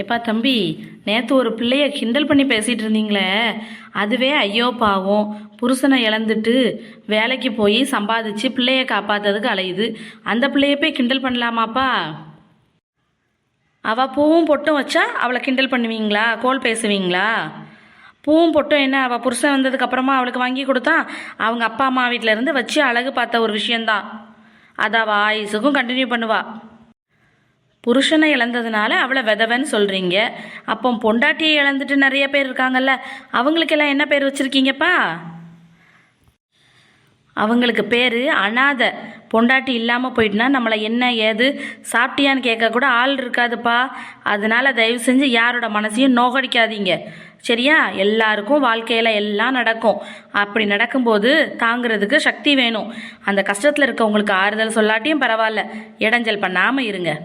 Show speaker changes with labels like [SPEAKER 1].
[SPEAKER 1] எப்பா தம்பி நேற்று ஒரு பிள்ளைய கிண்டல் பண்ணி பேசிகிட்டு இருந்தீங்களே. அதுவே ஐயோ பாவம். புருஷனை இழந்துட்டு வேலைக்கு போய் சம்பாதிச்சு பிள்ளைய காப்பாத்துறதுக்கு அலையுது. அந்த பிள்ளைய போய் கிண்டல் பண்ணலாமாப்பா? அவள் பூவும் பொட்டும் வச்சா அவளை கிண்டல் பண்ணுவீங்களா? கோல் பேசுவீங்களா? பூவும் பொட்டும் என்ன? அவள் புருஷன் வந்ததுக்கப்புறமா அவளுக்கு வாங்கி கொடுத்தா அவங்க அப்பா அம்மா வீட்டிலேருந்து வச்சு அழகு பார்த்த ஒரு விஷயந்தான் அதை அவள் ஆயுசுக்கும் கண்டினியூ பண்ணுவா. புருஷனை இழந்ததுனால அவளை விதவன்னு சொல்கிறீங்க அப்போ பொண்டாட்டியை இழந்துட்டு நிறைய பேர் இருக்காங்கல்ல அவங்களுக்கெல்லாம் என்ன பேர் வச்சுருக்கீங்கப்பா? அவங்களுக்கு பேர் அனாதை. பொண்டாட்டி இல்லாமல் போயிட்டுனா நம்மளை என்ன ஏது? சாப்பிட்டியான்னு கேட்க கூட ஆள் இருக்காதுப்பா. அதனால தயவு செஞ்சு யாரோட மனசையும் நோகடிக்காதீங்க. சரியா? எல்லாருக்கும் வாழ்க்கையில் எல்லாம் நடக்கும். அப்படி நடக்கும்போது தாங்கிறதுக்கு சக்தி வேணும். அந்த கஷ்டத்தில் இருக்கவங்களுக்கு ஆறுதல் சொல்லாட்டியும் பரவாயில்ல. இடைஞ்சல் பண்ணாமல் இருங்க.